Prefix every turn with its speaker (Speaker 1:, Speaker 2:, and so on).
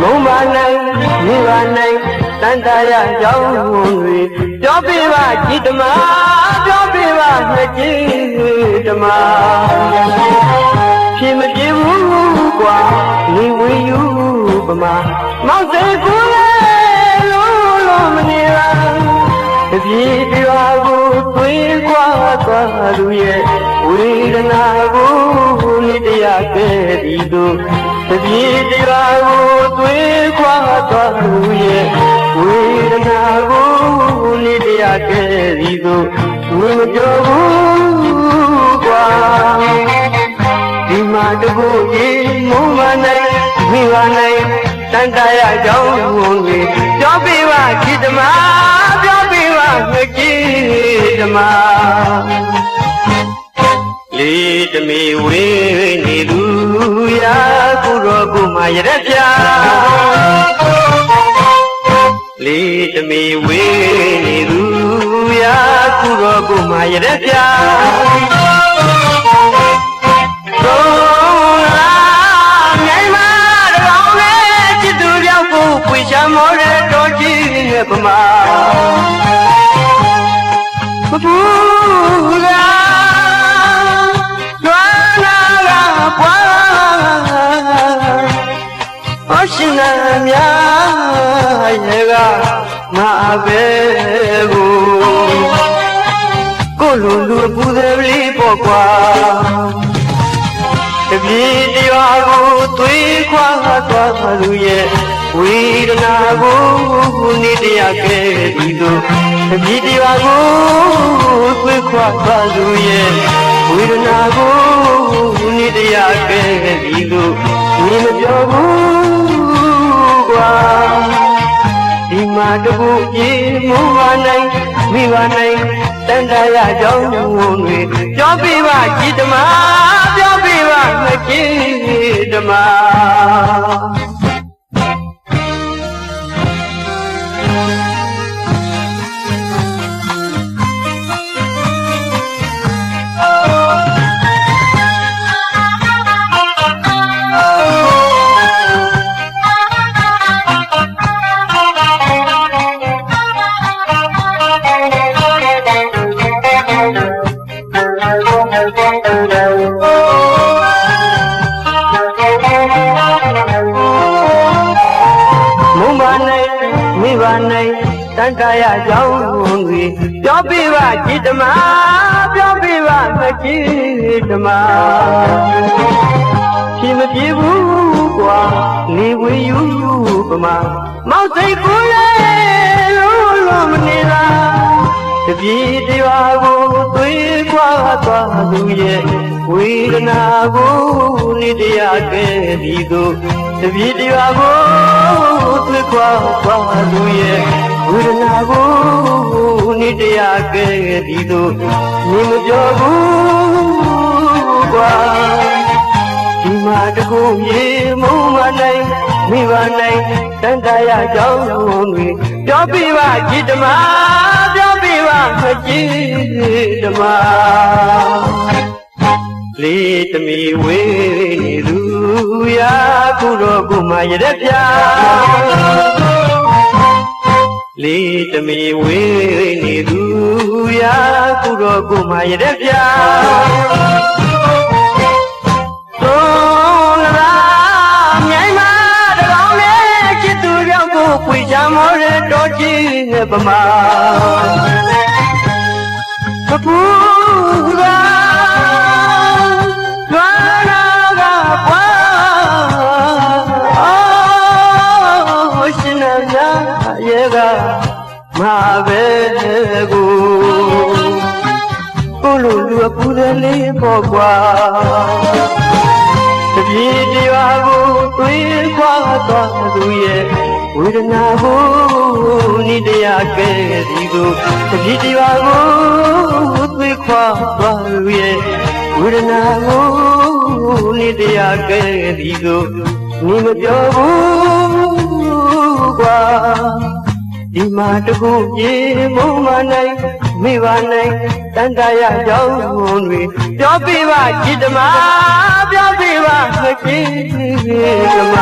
Speaker 1: မုံမနိုင်မိဘနိုင်တန်တရာကြောင်းတွေပြောပြပါကြည်ဓမ္မပြောပြပါနှစ်ကြည်ဓမ္မဖြစ်မပြေဘူးกว่าနေဝေယူပမာမောင်စိတ်ကူ ပြေပြောကိုသွေးကွာသွားသူရဲ့ဝေဒနာကိုနိတရားကဲ့ဒီတို့တပြေတရားကိုသွေးကွာသွားသူရဲ့ဝေဒနာကိုနိတရားကဲ့ဒီတို့ဝေမကြောဘူးကွာဒီမှာတခုကြီးမုံမနိုင်မိဘနိုင်တန်တရာကြောင်းဝင်တွေပြောပြပါခိတမပြောပြပါငကြီးဓ မ္မလေးတမီဝေးနေသူရာကုရောကုမရရက်ပြလေးတမီဝေးနေသူရာကုရောကုမရရက်ပြ အရှင်နာမြတ်ရဲ့ကမအပဲကိုကိုလူလူပူတယ်လေးပေါ့ကွာတပြေတရားကိုသွေးခွာသွားသူရဲ့ဝေဒနာကိုနိတရားကဲ့ဒီတို့တပြေတရားကိုသွေးခွာသွားသူရဲ့ဝေဒနာကိုနိတရားကဲ့ဒီတို့မင်းမပြောဘူး တကူပြေမူပါနိုင်မိပါနိုင်တန်တရာကြောင်းတွေပြောပြပါကြည်ဓမ္မပြောပြပါမကြည်ဓမ္မမုံ တန်တရာကြောင်းတွေပြောပြပါကြည်ဓမ္မပြောပြပါမကြည်ဓမ္မဖြစ်မပြေဘူးကွာနေဝေယူပမာမောက်စိတ်ကူလေလို့လို့မနေလားတပြေတရားကိုသွေးခွာသွားသူရဲ့ဝေဒနာကို နိတရားကဲ့ဒီတို့တပြေတရားကိုသွေးခွာသွားသူရဲ့ဝေဒနာကိုနိတရားကဲ့ဒီတို့မြင်မပြောဘူးကွာဒီမှာတကူရေမုံမနိုင်မိဘနိုင်တန်တရာကြောင်းတွေပြောပြပါကြည်ဓမ္မပြောပြပါမကြည်ဓမ္မ လေးတမီဝေးနေသူရာကုတော်ကုမရတဲ့ပြလေးတမီဝေးနေသူရာကုတော်ကုမရတဲ့ပြသုံးလားမြိုင်မာတော်လေးချစ်သူရောက်ကိုပွေချမောတဲ့တော်ကြီးနဲ့ပမာကပူရာ ကိုလိုလူအပူတယ်လေးပေါ့ကွာတပြေတရားကိုတွေးခွာသွားသူရဲ့ဝေဒနာကိုနိတရားကဲ့ဒီကိုတပြေတရားကိုတွေးခွာသွားသူရဲ့ဝေဒနာကိုနိတရားကဲ့ဒီကိုနေမပြောဘူးကွာဒီမှာတကူပြေမုံမနိုင် မိဘနိုင်တန်တရာကြောင်းတွေပြောပြပါจิตမပြောပြပါမကြည့်ဓမ္မ